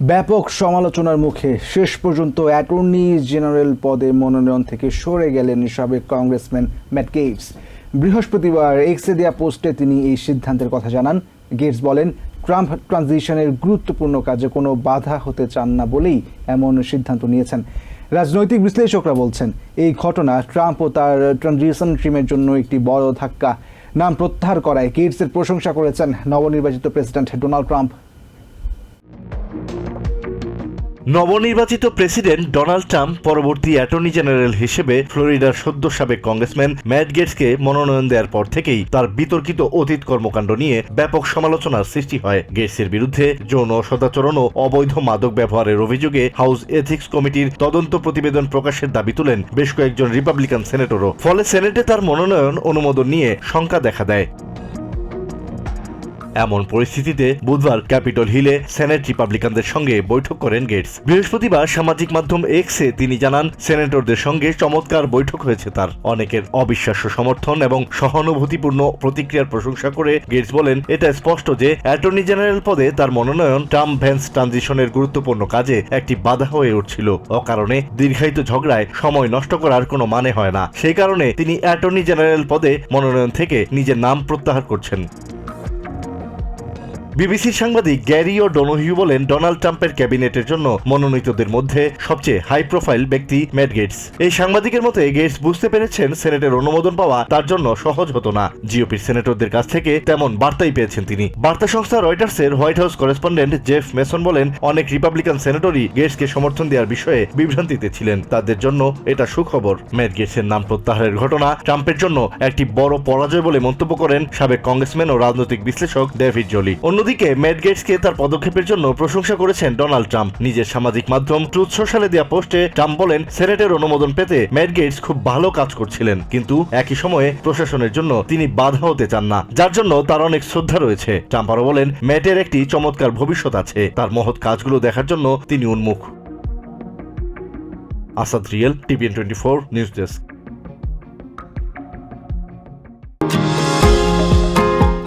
ব্যাপক সমালোচনার মুখে শেষ পর্যন্ত অ্যাটর্নি জেনারেল পদে মনোনয়ন থেকে সরে গেলেন সাবেক কংগ্রেসম্যান ম্যাট গেটস বৃহস্পতিবার এক্সে দেয়া পোস্টে তিনি এই সিদ্ধান্তের কথা জানান। গেটস বলেন, ট্রাম্প ট্রানজিশনের গুরুত্বপূর্ণ কাজে কোনো বাধা হতে চান না বলেই এমন সিদ্ধান্ত নিয়েছেন। রাজনৈতিক বিশ্লেষকরা বলছেন, এই ঘটনা ট্রাম্প ও তার ট্রানজিশন টিমের জন্য একটি বড় ধাক্কা। নাম প্রত্যাহার করায় গেটসের প্রশংসা করেছেন নবনির্বাচিত প্রেসিডেন্ট ডোনাল্ড ট্রাম্প। নবনির্বাচিত প্রেসিডেন্ট ডোনাল্ড ট্রাম্প পরবর্তী অ্যাটর্নি জেনারেল হিসেবে ফ্লোরিডার সদ্য সাবেক কংগ্রেসম্যান ম্যাট গেটসকে মনোনয়ন দেওয়ার পর থেকেই তার বিতর্কিত অতীত কর্মকাণ্ড নিয়ে ব্যাপক সমালোচনার সৃষ্টি হয়। গেটসের বিরুদ্ধে যৌন সদাচরণ ও অবৈধ মাদক ব্যবহারের অভিযোগে হাউস এথিক্স কমিটির তদন্ত প্রতিবেদন প্রকাশের দাবি তুলেন বেশ কয়েকজন রিপাবলিকান সেনেটরও। ফলে সেনেটে তার মনোনয়ন অনুমোদন নিয়ে শঙ্কা দেখা দেয়। এমন পরিস্থিতিতে বুধবার ক্যাপিটল হিলে সেনেট রিপাবলিকানদের সঙ্গে বৈঠক করেন গেটস। বৃহস্পতিবার সামাজিক মাধ্যম এক্সে তিনি জানান, সেনেটরদের সঙ্গে চমৎকার বৈঠক হয়েছে তার। অনেকের অবিশ্বাস্য সমর্থন এবং সহানুভূতিপূর্ণ প্রতিক্রিয়ার প্রশংসা করে গেটস বলেন, এটা স্পষ্ট যে অ্যাটর্নি জেনারেল পদে তার মনোনয়ন ট্রাম্প ভ্যান্স ট্রানজিশনের গুরুত্বপূর্ণ কাজে একটি বাধা হয়ে উঠছিল। অকারণে দীর্ঘায়িত ঝগড়ায় সময় নষ্ট করার কোনো মানে হয় না। সেই কারণে তিনি অ্যাটর্নি জেনারেল পদে মনোনয়ন থেকে নিজের নাম প্রত্যাহার করছেন। বিবিসির সাংবাদিক গ্যারি ও ডোনোহিউ বলেন, ডোনাল্ড ট্রাম্পের ক্যাবিনেটের জন্য মনোনীতদের মধ্যে সবচেয়ে হাই প্রোফাইল ব্যক্তি ম্যাট গেটস। এই সাংবাদিকের মতে, গেটস বুঝতে পেরেছেন সেনেটের অনুমোদন পাওয়া তার জন্য সহজ হতো না। জিওপির সেনেটরদের কাছ থেকে তেমন বার্তাই পেয়েছেন তিনি। বার্তা সংস্থা রয়টার্সের White House correspondent Jeff Mason বলেন, অনেক রিপাবলিকান সেনেটরই গেটসকে সমর্থন দেওয়ার বিষয়ে বিভ্রান্তিতে ছিলেন। তাদের জন্য এটা সুখবর। ম্যাট গেটসের নাম প্রত্যাহারের ঘটনা ট্রাম্পের জন্য একটি বড় পরাজয় বলে মন্তব্য করেন সাবেক কংগ্রেসম্যান ও রাজনৈতিক বিশ্লেষক ডেভিড জলি। অন্যদিকে ম্যাট গেটসকে তার পদক্ষেপের জন্য প্রশংসা করেছেন ডোনাল্ড ট্রাম্প নিজের সামাজিক মাধ্যম ট্রুথ সোশ্যালে দেওয়া পোস্টে ট্রাম্প বলেন সেনেটের অনুমোদন পেতে ম্যাট গেটস খুব ভালো কাজ করছিলেন, কিন্তু একই সময়ে প্রশাসনের জন্য তিনি বাধা হতে চান না, যার জন্য তার অনেক শ্রদ্ধা রয়েছে। ট্রাম্প আরও বলেন ম্যাটের একটি চমৎকার ভবিষ্যৎ আছে। তার মহৎ কাজগুলো দেখার জন্য তিনি উন্মুখ। Asad real TVN twenty four news desk